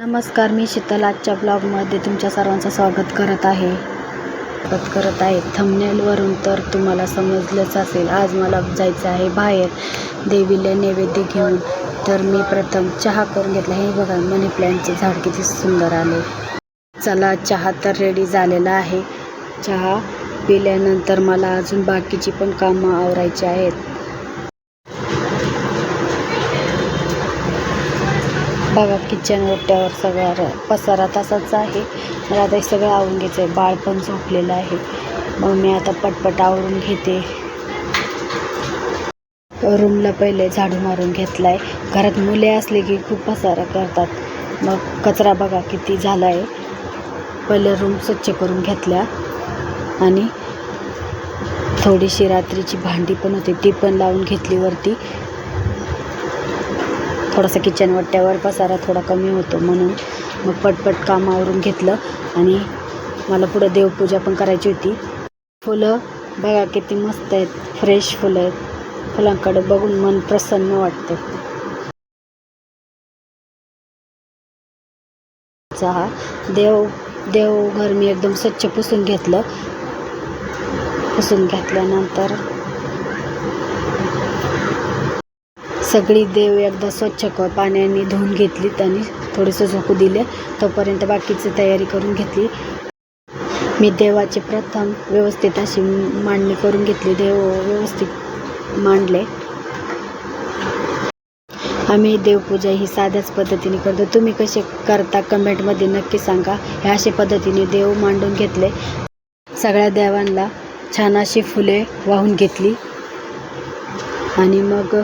नमस्कार मी शीतल. आजच्या ब्लॉगमध्ये तुमच्या सर्वांचं स्वागत करत आहे. स्वागत करत आहे. थंबनेलवरून तर तुम्हाला समजलंच असेल आज मला जायचं आहे बाहेर देवीला नैवेद्य घेऊन. तर मी प्रथम चहा करून घेतला. हे बघा मनी प्लॅनचे झाड किती सुंदर आले चला चहा तर रेडी झालेला आहे. चहा पिल्यानंतर मला अजून बाकीची पण कामं आवरायची आहेत. बघा किचन ओट्यावर सगळा र- पसारा तसाच आहे. मला आता हे सगळं आवरून घ्यायचं आहे. बाळ पण झोपलेलं आहे. मग मी आता पटपट आवरून घेते. रूमला पहिले झाडू मारून घेतला आहे घरात मुले असले की खूप पसारा करतात. मग कचरा बघा किती झाला आहे पहिले रूम स्वच्छ करून घेतल्या. आणि थोडीशी रात्रीची भांडी पण होती. ती पण लावून घेतली वरती. थोडासा किचन वट्ट्यावर पसारा थोडा कमी होतो म्हणून मग पटपट काम आवरून घेतलं आणि मला पुढं देवपूजा पण करायची होती. फुलं बघा किती मस्त आहेत फ्रेश फुलं आहेत. फुलांकडे बघून मन प्रसन्न वाटतं. चहा देव देवघर मी एकदम स्वच्छ पुसून घेतलं. पुसून घेतल्यानंतर सगळी देव एकदा स्वच्छ क पाण्याने धुवून घेतलीत आणि थोडंसं झोकू दिले. तोपर्यंत बाकीची तयारी करून घेतली. मी देवाचे प्रथम व्यवस्थित अशी मांडणी करून घेतली. देव व्यवस्थित मांडले. आम्ही देवपूजा ही साध्याच पद्धतीने करतो. तुम्ही कसे करता कमेंटमध्ये नक्की सांगा. ह्या अशा पद्धतीने देव मांडून घेतले. सगळ्या देवांना छान अशी फुले वाहून घेतली. आणि मग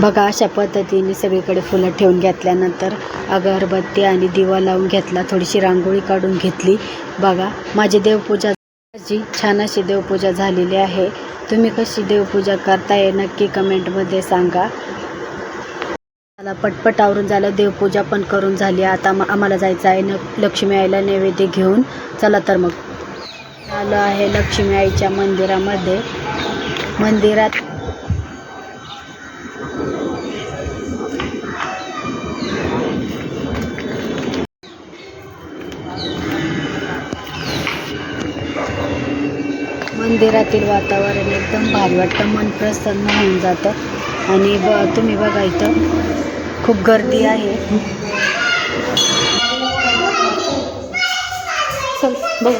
बघा अशा पद्धतीने सगळीकडे फुलं ठेवून घेतल्यानंतर अगरबत्ती आणि दिवा लावून घेतला थोडीशी रांगोळी काढून घेतली. बघा माझी देवपूजा जी छान अशी देवपूजा झालेली आहे. तुम्ही कशी देवपूजा करताय नक्की कमेंटमध्ये सांगा. मला पटपट आवरून झालं देवपूजा पण करून झाली. आता आम्हाला जायचं आहे न लक्ष्मी आईला नैवेद्य घेऊन. चला तर मग. आलो आहे लक्ष्मी आईच्या मंदिरामध्ये. मंदिरात मंदिरातील वातावरण एकदम भारी वाटतं. मन प्रसन्न होऊन जातं. आणि ब तुम्ही बघा इथं खूप गर्दी आहे. चल बघ.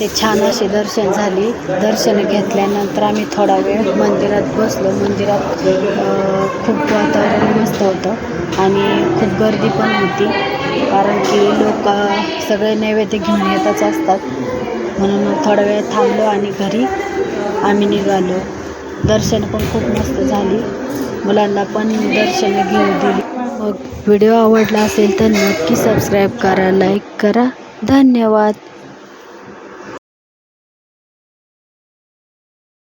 ते छान असे दर्शन झाली. दर्शन घेतल्यानंतर आम्ही थोडा वेळ मंदिरात बसलो. मंदिरात खूप वातावरण मस्त होतं आणि खूप गर्दी पण होती. कारण की लोक सगळे नैवेद्य घेऊन येतच असतात. म्हणून मग थोडा वेळ थांबलो आणि घरी आम्ही निघालो. दर्शन पण खूप मस्त झाली. मुलांना पण दर्शन घेऊ दिली. व्हिडिओ आवडला असेल तर नक्की सबस्क्राईब करा लाईक करा. धन्यवाद.